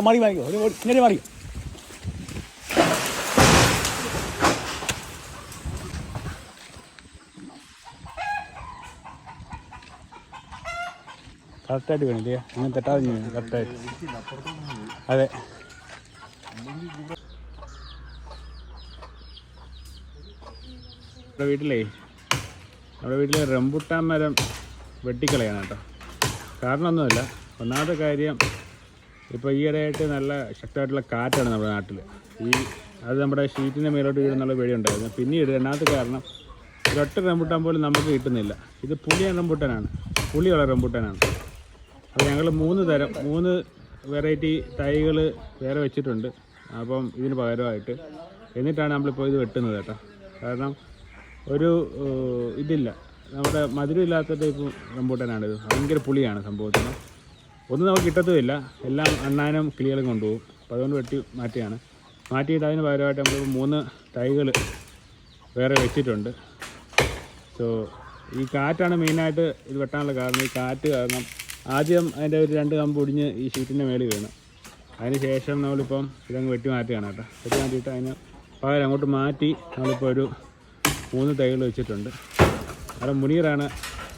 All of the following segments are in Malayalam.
മാറി മാറിക്കോ ഒരു ഇങ്ങനെ മാറിയോ കറക്റ്റായിട്ട് വേണില്ലേ അങ്ങനെ തെറ്റാതെ കറക്റ്റായിട്ട് അതെ നമ്മുടെ വീട്ടിലേ നമ്മുടെ വീട്ടിലെ റംബുട്ടാൻ മരം വെട്ടിക്കളയാണ് കേട്ടോ. കാരണമൊന്നുമില്ല ഒന്നാമത്തെ കാര്യം ഇപ്പോൾ ഈയിടെയായിട്ട് നല്ല ശക്തമായിട്ടുള്ള കാറ്റാണ് നമ്മുടെ നാട്ടിൽ ഈ അത് നമ്മുടെ ഷീറ്റിന്റെ മേലോട്ട് വീഴുന്നുള്ള പേടിയുണ്ടായിരുന്നു പിന്നീട് രണ്ടാമത്തെ കാരണം ഒരൊറ്റ റംബുട്ടാൻ പോലും നമുക്ക് കിട്ടുന്നില്ല. ഇത് പുളിയ റംബുട്ടാനാണ്. പുളിയുള്ള റംബുട്ടാനാണ്. അപ്പോൾ ഞങ്ങൾ മൂന്ന് തരം മൂന്ന് വെറൈറ്റി തൈകൾ വേറെ വെച്ചിട്ടുണ്ട്. അപ്പം ഇതിന് പകരമായിട്ട് എന്നിട്ടാണ് നമ്മളിപ്പോൾ ഇത് വെട്ടുന്നത് കേട്ടോ. കാരണം ഒരു ഇതില്ല. നമ്മുടെ മധുരമില്ലാത്ത ടൈപ്പ് റംബൂട്ടാനാണിത്. ഭയങ്കര പുളിയാണ് സംഭവത്തിന്. ഒന്നും നമുക്ക് കിട്ടത്തുമില്ല. എല്ലാം അണ്ണാനും കിളികളും കൊണ്ടുപോകും. അപ്പോൾ അതുകൊണ്ട് വെട്ടി മാറ്റിയാണ്. മാറ്റിയിട്ട് അതിന് പകരമായിട്ട് നമ്മൾ മൂന്ന് തൈകൾ വേറെ വെച്ചിട്ടുണ്ട്. സോ ഈ കാറ്റാണ് മെയിനായിട്ട് ഇത് വെട്ടാനുള്ള കാരണം. ഈ കാറ്റ് കാരണം ആദ്യം അതിന്റെ ഒരു രണ്ട് കമ്പ് ഒടിഞ്ഞ് ഈ ഷീറ്റിന്റെ മേളിൽ വീണ്. അതിന് ശേഷം നമ്മളിപ്പം ഇതങ്ങ് വെട്ടി മാറ്റുകയാണ് കേട്ടോ. വെട്ടി മാറ്റിയിട്ട് അതിന് പകരം അങ്ങോട്ട് മാറ്റി നമ്മളിപ്പോൾ ഒരു മൂന്ന് തൈകൾ വെച്ചിട്ടുണ്ട്. അവിടെ മുനീറാണ്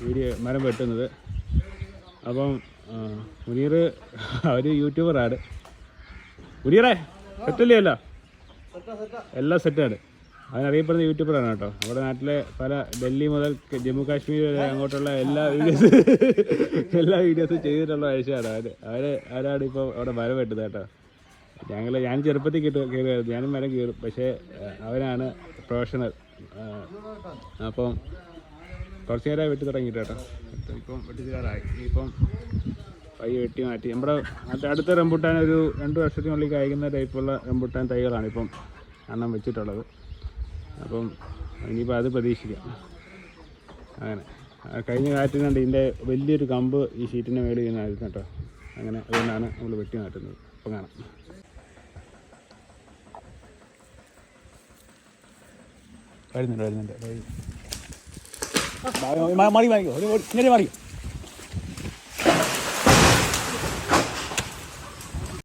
ഈ മരം വെട്ടുന്നത്. അപ്പം മുനീർ അവർ യൂട്യൂബറാണ്. മുനീറേ സെറ്റല്ലേ എല്ലാം സെറ്റാണ്. അതിനറിയപ്പെടുന്ന യൂട്യൂബറാണ് കേട്ടോ. നമ്മുടെ നാട്ടിലെ പല ഡൽഹി മുതൽ ജമ്മു കാശ്മീർ വരെ അങ്ങോട്ടുള്ള എല്ലാ വീഡിയോസ് എല്ലാ വീഡിയോസും ചെയ്തിട്ടുള്ള ആഴ്ചയാണ് അവർ. അവർ അവരാണ് ഇപ്പോൾ അവിടെ മരം വെട്ടുന്നത് കേട്ടോ. ഞങ്ങൾ ഞാൻ ചെറുപ്പത്തിൽ കിട്ടു കയറിയായിരുന്നു ഞാനും മരം കയറും പക്ഷേ അവനാണ് പ്രൊഫഷണൽ അപ്പം കുറച്ച് നേരമായി വെട്ടി തുടങ്ങിയിട്ട് കേട്ടോ. ഇപ്പം വെട്ടിത്തീരാറായി ഇപ്പം പയ്യെ വെട്ടി മാറ്റി. നമ്മുടെ അടുത്ത റംബുട്ടാൻ ഒരു രണ്ട് വർഷത്തിനുള്ളിൽ കായ്ക്കുന്ന ടൈപ്പുള്ള റംബുട്ടാൻ തൈകളാണ് ഇപ്പം എണ്ണം വെച്ചിട്ടുള്ളത്. അപ്പം ഇനിയിപ്പോൾ അത് പ്രതീക്ഷിക്കാം. അങ്ങനെ. കഴിഞ്ഞ കാറ്റിനുണ്ട് ഇതിന്റെ വലിയൊരു കമ്പ് ഈ ഷീറ്റിന്റെ മേളിൽ വീണായിരുന്നു കേട്ടോ. അങ്ങനെ അതുകൊണ്ടാണ് നമ്മൾ വെട്ടി മാറ്റുന്നത്. അപ്പം കാണാം. വരുന്നുണ്ട് വരുന്നുണ്ട്. മാറി ഓടി- ഇങ്ങനെ മാറിയോ